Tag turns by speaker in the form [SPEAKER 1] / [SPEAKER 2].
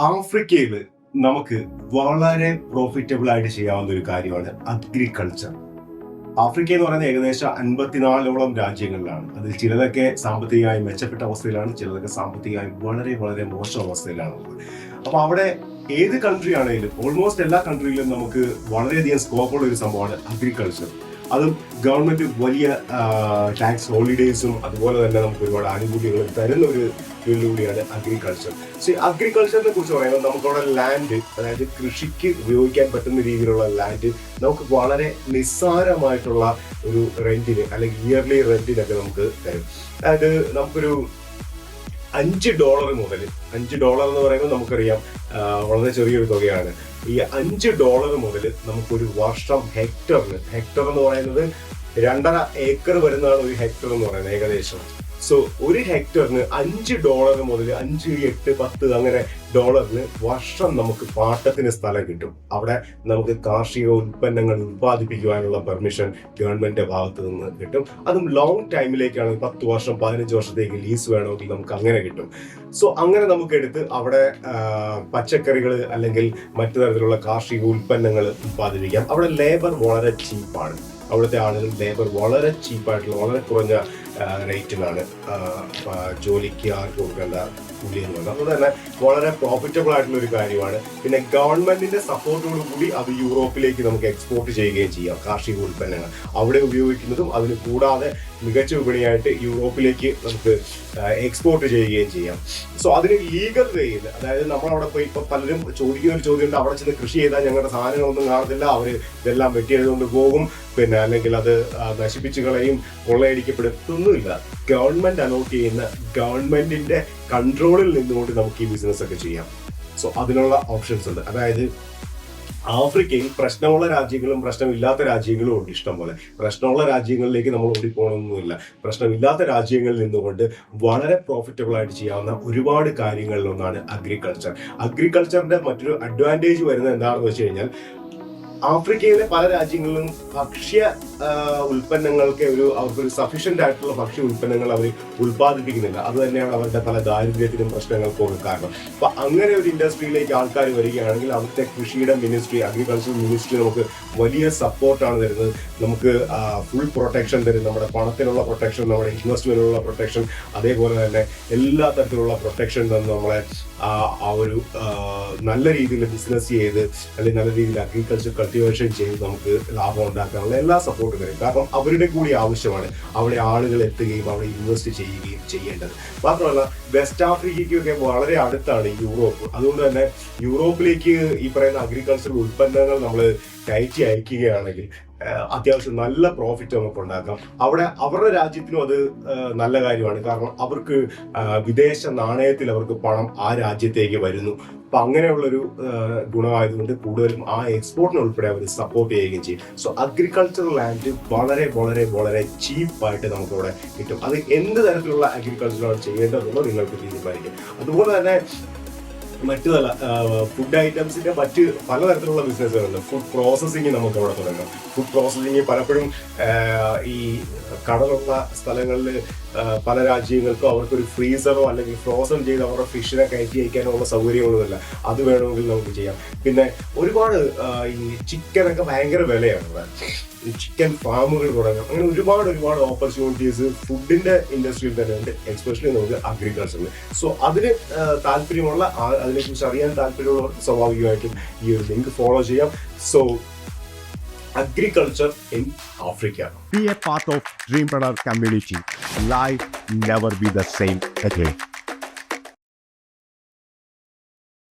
[SPEAKER 1] ആഫ്രിക്കയിൽ നമുക്ക് വളരെ പ്രോഫിറ്റബിൾ ആയിട്ട് ചെയ്യാവുന്ന ഒരു കാര്യമാണ് അഗ്രികൾച്ചർ ആഫ്രിക്ക എന്ന് പറയുന്നത് ഏകദേശം അൻപത്തിനാലോളം രാജ്യങ്ങളിലാണ്. അതിൽ ചിലതൊക്കെ സാമ്പത്തികമായി മെച്ചപ്പെട്ട അവസ്ഥയിലാണ് ചിലതൊക്കെ സാമ്പത്തികമായി വളരെ വളരെ മോശം അവസ്ഥയിലാണ്. അപ്പൊ അവിടെ ഏത് കൺട്രി ആണെങ്കിലും ഓൾമോസ്റ്റ് എല്ലാ കൺട്രിയിലും നമുക്ക് വളരെയധികം സ്കോപ്പുള്ള ഒരു സംഭവമാണ് അഗ്രികൾച്ചർ അതും ഗവൺമെന്റ് വലിയ ടാക്സ് ഹോളിഡേയ്സും അതുപോലെ തന്നെ നമുക്ക് ഒരുപാട് ആനുകൂല്യങ്ങൾ തരുന്ന ഒരു കൂടിയാണ് അഗ്രികൾച്ചർ സോ അഗ്രികൾച്ചറിനെ കുറിച്ച് പറയുമ്പോൾ നമുക്കവിടെ ലാൻഡ് അതായത് കൃഷിക്ക് ഉപയോഗിക്കാൻ പറ്റുന്ന രീതിയിലുള്ള ലാൻഡ് നമുക്ക് വളരെ നിസ്സാരമായിട്ടുള്ള ഒരു റെന്റിന് അല്ലെങ്കിൽ ഇയർലി റെന്റിനൊക്കെ നമുക്ക് തരും. അതായത് നമുക്കൊരു അഞ്ച് ഡോളർ മുതൽ അഞ്ച് ഡോളർ എന്ന് പറയുമ്പോൾ നമുക്കറിയാം വളരെ ചെറിയൊരു തുകയാണ്. ഈ അഞ്ച് ഡോളർ മുതൽ നമുക്കൊരു വർഷം ഹെക്ടറിന് ഹെക്ടർ എന്ന് പറയുന്നത് രണ്ടര ഏക്കർ വരുന്നതാണ് ഒരു ഹെക്ടർ എന്ന് പറയുന്നത് ഏകദേശം. സോ ഒരു ഹെക്ടറിന് അഞ്ച് ഡോളർ മുതൽ അഞ്ച് എട്ട് പത്ത് അങ്ങനെ ഡോളറിന് വർഷം നമുക്ക് പാട്ടത്തിന് സ്ഥലം കിട്ടും. അവിടെ നമുക്ക് കാർഷിക ഉൽപ്പന്നങ്ങൾ ഉൽപ്പാദിപ്പിക്കുവാനുള്ള പെർമിഷൻ ഗവൺമെന്റിന്റെ ഭാഗത്ത് നിന്ന് കിട്ടും. അതും ലോങ് ടൈമിലേക്കാണ് പത്ത് വർഷം പതിനഞ്ച് വർഷത്തേക്ക് ലീസ് വേണമെങ്കിൽ നമുക്ക് അങ്ങനെ കിട്ടും. സോ അങ്ങനെ നമുക്ക് എടുത്ത് അവിടെ പച്ചക്കറികൾ അല്ലെങ്കിൽ മറ്റു തരത്തിലുള്ള കാർഷിക ഉൽപ്പന്നങ്ങൾ ഉൽപ്പാദിപ്പിക്കാം. അവിടെ ലേബർ വളരെ ചീപ്പാണ് അവിടുത്തെ ആളുകൾ ലേബർ വളരെ ചീപ്പായിട്ടുള്ള വളരെ കുറഞ്ഞ റേറ്റിലാണ് ജോലിക്ക് ആർക്ക് കൊടുക്കേണ്ട കൂലി പറയുന്നത് അതുകൊണ്ട് തന്നെ വളരെ പ്രോഫിറ്റബിൾ ആയിട്ടുള്ള ഒരു കാര്യമാണ്. പിന്നെ ഗവൺമെന്റിന്റെ സപ്പോർട്ടോടു കൂടി അത് യൂറോപ്പിലേക്ക് നമുക്ക് എക്സ്പോർട്ട് ചെയ്യുകയും ചെയ്യാം കാർഷിക ഉൽപ്പന്നങ്ങൾ. അവിടെ ഉപയോഗിക്കുന്നതും അതിന് കൂടാതെ മികച്ച വിപണിയായിട്ട് യൂറോപ്പിലേക്ക് നമുക്ക് എക്സ്പോർട്ട് ചെയ്യുകയും ചെയ്യാം. സോ അതിന് ലീഗൽ വേയിൽ അതായത് നമ്മളവിടെ പോയി ഇപ്പൊ പലരും ചോദിക്കുന്ന ഒരു ചോദ്യമുണ്ട് അവിടെ ചെന്ന് കൃഷി ചെയ്താൽ ഞങ്ങളുടെ സാധനങ്ങളൊന്നും കാണത്തില്ല അവർ ഇതെല്ലാം വെട്ടിയെഴുതുകൊണ്ട് പോകും പിന്നെ അല്ലെങ്കിൽ അത് നശിപ്പിച്ചുകളെയും കളയും കൊള്ളയടിക്കപ്പെടും. ഇതൊന്നുമില്ല ഗവൺമെന്റ് അലോട്ട് ചെയ്യുന്ന ഗവൺമെന്റിന്റെ കൺട്രോളിൽ നിന്നുകൊണ്ട് നമുക്ക് ഈ ബിസിനസ് ഒക്കെ ചെയ്യാം. സോ അതിനുള്ള ഓപ്ഷൻസ് ഉണ്ട്. അതായത് ആഫ്രിക്കയിൽ പ്രശ്നമുള്ള രാജ്യങ്ങളും പ്രശ്നമില്ലാത്ത രാജ്യങ്ങളും ഉണ്ട് ഇഷ്ടം പോലെ പ്രശ്നമുള്ള രാജ്യങ്ങളിലേക്ക് നമ്മൾ ഓടിപ്പോകണമെന്നൊന്നുമില്ല പ്രശ്നമില്ലാത്ത രാജ്യങ്ങളിൽ നിന്നുകൊണ്ട് വളരെ പ്രോഫിറ്റബിൾ ആയിട്ട് ചെയ്യാവുന്ന ഒരുപാട് കാര്യങ്ങളിലൊന്നാണ് അഗ്രികൾച്ചർ അഗ്രികൾച്ചറിന്റെ മറ്റൊരു അഡ്വാന്റേജ് വരുന്നത് എന്താണെന്ന് വെച്ച് കഴിഞ്ഞാൽ ആഫ്രിക്കയിലെ പല രാജ്യങ്ങളിലും ഭക്ഷ്യ ഉൽപ്പന്നങ്ങൾക്ക് ഒരു അവർക്കൊരു സഫീഷ്യന്റ് ആയിട്ടുള്ള ഭക്ഷ്യ ഉൽപ്പന്നങ്ങൾ അവർ ഉൽപ്പാദിപ്പിക്കുന്നില്ല. അത് തന്നെയാണ് അവരുടെ പല ദാരിദ്ര്യത്തിനും പ്രശ്നങ്ങൾക്കും ഒക്കെ കാരണം. അപ്പൊ അങ്ങനെ ഒരു ഇൻഡസ്ട്രിയിലേക്ക് ആൾക്കാർ വരികയാണെങ്കിൽ അവിടുത്തെ കൃഷിയുടെ മിനിസ്ട്രി അഗ്രികൾച്ചർ മിനിസ്ട്രി നമുക്ക് വലിയ സപ്പോർട്ടാണ് തരുന്നത്. നമുക്ക് ഫുൾ പ്രൊട്ടക്ഷൻ തരും. നമ്മുടെ പണത്തിനുള്ള പ്രൊട്ടക്ഷൻ നമ്മുടെ ഇൻവെസ്റ്റ്മെന്റിനുള്ള പ്രൊട്ടക്ഷൻ അതേപോലെ തന്നെ എല്ലാ തരത്തിലുള്ള പ്രൊട്ടക്ഷൻ തന്ന് നമ്മളെ ആ ഒരു നല്ല രീതിയിൽ ബിസിനസ് ചെയ്ത് അല്ലെങ്കിൽ നല്ല രീതിയിൽ അഗ്രികൾച്ചർ കൾട്ടിവേഷൻ ചെയ്ത് നമുക്ക് ലാഭം ഉണ്ടാക്കാനുള്ള എല്ലാ സപ്പോർട്ടും തരും. കാരണം അവരുടെ കൂടി ആവശ്യമാണ് അവിടെ ആളുകൾ എത്തുകയും അവിടെ ഇൻവെസ്റ്റ് ചെയ്യുകയും ചെയ്യേണ്ടത്. മാത്രമല്ല വെസ്റ്റ് ആഫ്രിക്കയ്ക്കൊക്കെ വളരെ അടുത്താണ് യൂറോപ്പ്. അതുകൊണ്ട് തന്നെ യൂറോപ്പിലേക്ക് ഈ പറയുന്ന അഗ്രികൾച്ചർ ഉൽപ്പന്നങ്ങൾ നമ്മൾ കയറ്റി അയക്കുകയാണെങ്കിൽ അത്യാവശ്യം നല്ല പ്രോഫിറ്റ് നമുക്ക് ഉണ്ടാക്കാം. അവിടെ അവരുടെ രാജ്യത്തിനും അത് നല്ല കാര്യമാണ്. കാരണം അവർക്ക് വിദേശ നാണയത്തിൽ അവർക്ക് പണം ആ രാജ്യത്തേക്ക് വരുന്നു. അപ്പൊ അങ്ങനെയുള്ളൊരു ഗുണമായതുകൊണ്ട് കൂടുതലും ആ എക്സ്പോർട്ടിന് ഉൾപ്പെടെ അവർ സപ്പോർട്ട് ചെയ്യുകയും ചെയ്യും. സോ അഗ്രികൾച്ചറൽ ലാൻഡ് വളരെ വളരെ വളരെ ചീപ്പായിട്ട് നമുക്കിവിടെ കിട്ടും. അത് എന്ത് തരത്തിലുള്ള അഗ്രികൾച്ചറാണ് ചെയ്യേണ്ടതെന്ന് നിങ്ങൾക്ക് തീരുമാനിക്കും. അതുപോലെ തന്നെ മറ്റു തല ഫുഡ് ഐറ്റംസിന്റെ മറ്റ് പലതരത്തിലുള്ള ബിസിനസ്സുകളുണ്ട് ഫുഡ് പ്രോസസ്സിങ് നമുക്ക് അവിടെ തുടങ്ങാം. ഫുഡ് പ്രോസസ്സിങ് പലപ്പോഴും ഈ കടലുള്ള സ്ഥലങ്ങളിൽ പല രാജ്യങ്ങൾക്കും അവർക്കൊരു ഫ്രീസറോ അല്ലെങ്കിൽ ഫ്രോസൺ ചെയ്ത് അവരുടെ ഫിഷിനെ കയറ്റി അയക്കാനുള്ള സൗകര്യങ്ങളൊന്നുമില്ല അത് വേണമെങ്കിൽ നമുക്ക് ചെയ്യാം. പിന്നെ ഒരുപാട് ഈ ചിക്കനൊക്കെ ഭയങ്കര വിലയാണ്. ചിക്കൻ ഫാമുകൾ തുടങ്ങാം. അങ്ങനെ ഒരുപാട് ഒരുപാട് ഓപ്പർച്യൂണിറ്റീസ് ഫുഡിന്റെ ഇൻഡസ്ട്രിയിൽ തന്നെ ഉണ്ട്. എക്സ്പെഷ്യലി നമുക്ക് അഗ്രികൾച്ചറിൽ സോ അതിന് താല്പര്യമുള്ള അതിനെക്കുറിച്ച് അറിയാൻ താല്പര്യമുള്ളവർക്ക് സ്വാഭാവികമായിട്ടും ഈ ഒരു ലിങ്ക് ഫോളോ ചെയ്യാം so agriculture in Africa
[SPEAKER 2] Be a part of dream community. Life never be the same again.